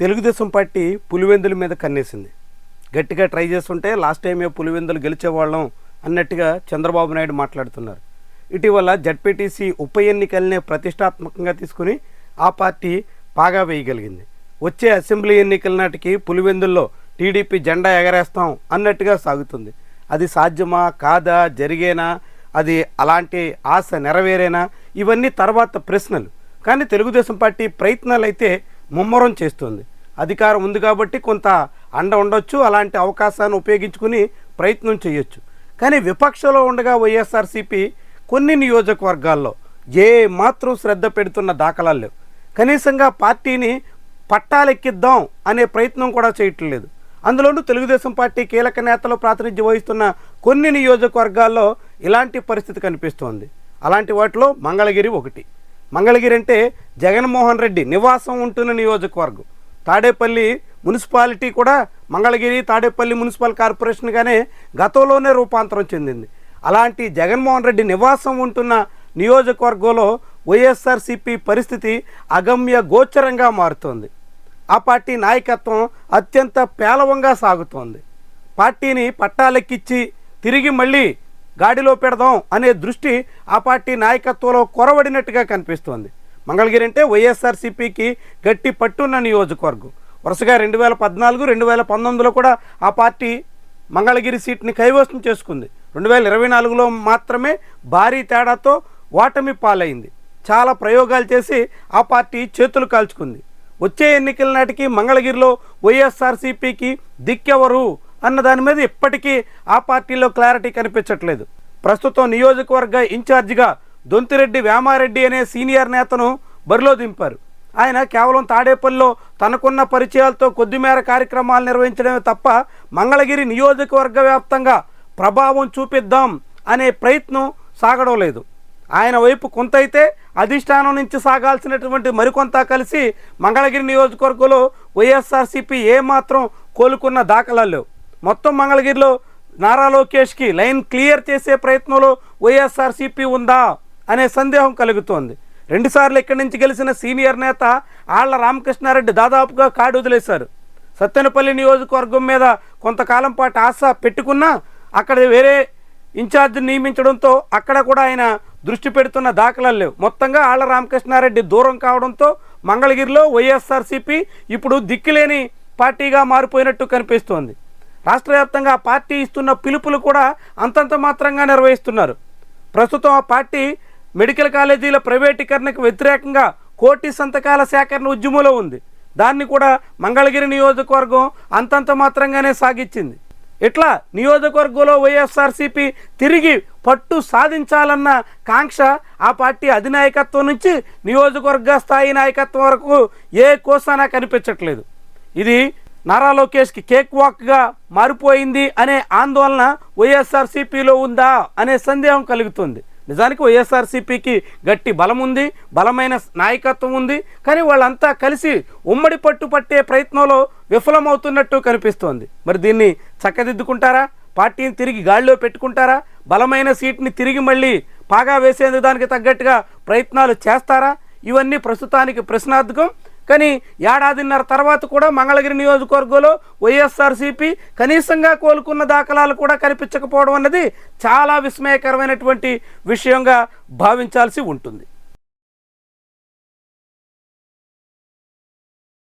Telugu Desam party Pulivendula మీద కన్నేసింది. గట్టిగా try చేస్తుంటే లాస్ట్ టైమే పులివెందులు గెలిచేవాళ్ళం అన్నట్టుగా చంద్రబాబు నాయుడు మాట్లాడుతున్నారు. ఇటీవల జడ్పీటీసీ ఉప ఎన్నికల్నే ప్రతిష్టాత్మకంగా తీసుకుని ఆ పార్టీ పాగా వేయగలిగింది. వచ్చే అసెంబ్లీ ఎన్నికల నాటికి పులివెందుల్లో టీడీపీ జెండా ఎగరేస్తాం అన్నట్టుగా సాగుతుంది. అది సాధ్యమా? కాదా? జరిగేనా? అది అలాంటి ఆశ నెరవేరేనా? ఇవన్నీ తర్వాత ప్రశ్నలు. కానీ తెలుగుదేశం పార్టీ ప్రయత్నాలు అయితే ముమ్మరం చేస్తుంది. అధికారం ఉంది కాబట్టి కొంత అండ ఉండొచ్చు అలాంటి అవకాశాన్ని ఉపయోగించుకుని ప్రయత్నం చేయొచ్చు. కానీ విపక్షంలో ఉండగా వైఎస్ఆర్సీపీ కొన్ని నియోజకవర్గాల్లో ఏ మాత్రం శ్రద్ధ పెడుతున్న దాఖలాలు లేవు. కనీసంగా పార్టీని పట్టాలెక్కిద్దాం అనే ప్రయత్నం కూడా చేయటం లేదు. అందులోనూ తెలుగుదేశం పార్టీ కీలక నేతలు ప్రాతినిధ్యం వహిస్తున్న కొన్ని నియోజకవర్గాల్లో ఇలాంటి పరిస్థితి కనిపిస్తోంది. అలాంటి వాటిలో మంగళగిరి ఒకటి. మంగళగిరి అంటే జగన్మోహన్ రెడ్డి నివాసం ఉంటున్న నియోజకవర్గం. తాడేపల్లి మున్సిపాలిటీ కూడా మంగళగిరి తాడేపల్లి మున్సిపల్ కార్పొరేషన్గానే గతంలోనే రూపాంతరం చెందింది. అలాంటి జగన్మోహన్ రెడ్డి నివాసం ఉంటున్న నియోజకవర్గంలో వైఎస్ఆర్సీపీ పరిస్థితి అగమ్య గోచరంగా మారుతోంది. ఆ పార్టీ నాయకత్వం అత్యంత పేలవంగా సాగుతోంది. పార్టీని పట్టాలెక్కిచ్చి తిరిగి మళ్ళీ గాడిలో పెడదాం అనే దృష్టి ఆ పార్టీ నాయకత్వంలో కొరవడినట్టుగా కనిపిస్తోంది. మంగళగిరి అంటే వైఎస్ఆర్సీపీకి గట్టి పట్టున్న నియోజకవర్గం. వరుసగా రెండు వేల పద్నాలుగు రెండు వేల పంతొమ్మిదిలో కూడా ఆ పార్టీ మంగళగిరి సీట్ని కైవసం చేసుకుంది. రెండు వేల ఇరవై నాలుగులో మాత్రమే భారీ తేడాతో ఓటమి పాలైంది. చాలా ప్రయోగాలు చేసి ఆ పార్టీ చేతులు కాల్చుకుంది. వచ్చే ఎన్నికల నాటికి మంగళగిరిలో వైఎస్ఆర్సీపీకి దిక్కెవరు? అన్న దాని మీద ఇప్పటికీ ఆ పార్టీలో క్లారిటీ కనిపించట్లేదు. ప్రస్తుతం నియోజకవర్గ ఇన్ఛార్జిగా దొంతిరెడ్డి వేమారెడ్డి అనే సీనియర్ నేతను బరిలో దింపారు. ఆయన కేవలం తాడేపల్లిలో తనకున్న పరిచయాలతో కొద్దిమేర కార్యక్రమాలు నిర్వహించడమే తప్ప మంగళగిరి నియోజకవర్గ వ్యాప్తంగా ప్రభావం చూపిద్దాం అనే ప్రయత్నం సాగడం లేదు. ఆయన వైపు కొంత అయితే అధిష్టానం నుంచి సాగాల్సినటువంటి మరికొంత కలిసి మంగళగిరి నియోజకవర్గంలో వైఎస్ఆర్సీపీ ఏమాత్రం కోలుకున్న దాఖలాలు లేవు. మొత్తం మంగళగిరిలో నారా లోకేష్కి లైన్ క్లియర్ చేసే ప్రయత్నంలో వైఎస్ఆర్సీపీ ఉందా అనే సందేహం కలుగుతోంది. రెండుసార్లు ఇక్కడి నుంచి గెలిచిన సీనియర్ నేత ఆళ్ళ రామకృష్ణారెడ్డి దాదాపుగా కాడు వదిలేశారు. సత్తెనపల్లి నియోజకవర్గం మీద కొంతకాలం పాటు ఆశ పెట్టుకున్నా అక్కడ వేరే ఇన్ఛార్జ్ నియమించడంతో అక్కడ కూడా ఆయన దృష్టి పెడుతున్న దాఖలాలు లేవు. మొత్తంగా ఆళ్ళ రామకృష్ణారెడ్డి దూరం కావడంతో మంగళగిరిలో వైఎస్ఆర్సీపీ ఇప్పుడు దిక్కులేని పార్టీగా మారిపోయినట్టు కనిపిస్తోంది. రాష్ట్ర వ్యాప్తంగా పార్టీ ఇస్తున్న పిలుపులు కూడా అంతంత మాత్రంగా నిర్వహిస్తున్నారు. ప్రస్తుతం ఆ పార్టీ మెడికల్ కాలేజీల ప్రైవేటీకరణకు వ్యతిరేకంగా కోటి సంతకాల సేకరణ ఉద్యమంలో ఉంది. దాన్ని కూడా మంగళగిరి నియోజకవర్గం అంతంత మాత్రంగానే సాగించింది. ఇట్లా నియోజకవర్గంలో వైఎస్ఆర్సీపీ తిరిగి పట్టు సాధించాలన్న కాంక్ష ఆ పార్టీ అధినాయకత్వం నుంచి నియోజకవర్గ స్థాయి నాయకత్వం వరకు ఏ కోసానా కనిపించట్లేదు ఇది నారా లోకేష్కి కేక్ వాక్గా మారిపోయింది అనే ఆందోళన వైఎస్ఆర్సీపీలో ఉందా అనే సందేహం కలుగుతుంది. నిజానికి వైఎస్ఆర్సీపీకి గట్టి బలం ఉంది బలమైన నాయకత్వం ఉంది కానీ వాళ్ళంతా కలిసి ఉమ్మడి పట్టు పట్టే ప్రయత్నంలో విఫలమవుతున్నట్టు కనిపిస్తోంది. మరి దీన్ని చక్కదిద్దుకుంటారా? పార్టీని తిరిగి గాడిలో పెట్టుకుంటారా? బలమైన సీట్ని తిరిగి మళ్ళీ పాగా వేసేందుకు దానికి తగ్గట్టుగా ప్రయత్నాలు చేస్తారా? ఇవన్నీ ప్రస్తుతానికి ప్రశ్నార్థకం. కానీ ఏడాదిన్నర తర్వాత కూడా మంగళగిరి నియోజకవర్గంలో వైఎస్ఆర్సీపీ కనీసంగా కోలుకున్న దాఖలాలు కూడా కనిపించకపోవడం అన్నది చాలా విస్మయకరమైనటువంటి విషయంగా భావించాల్సి ఉంటుంది.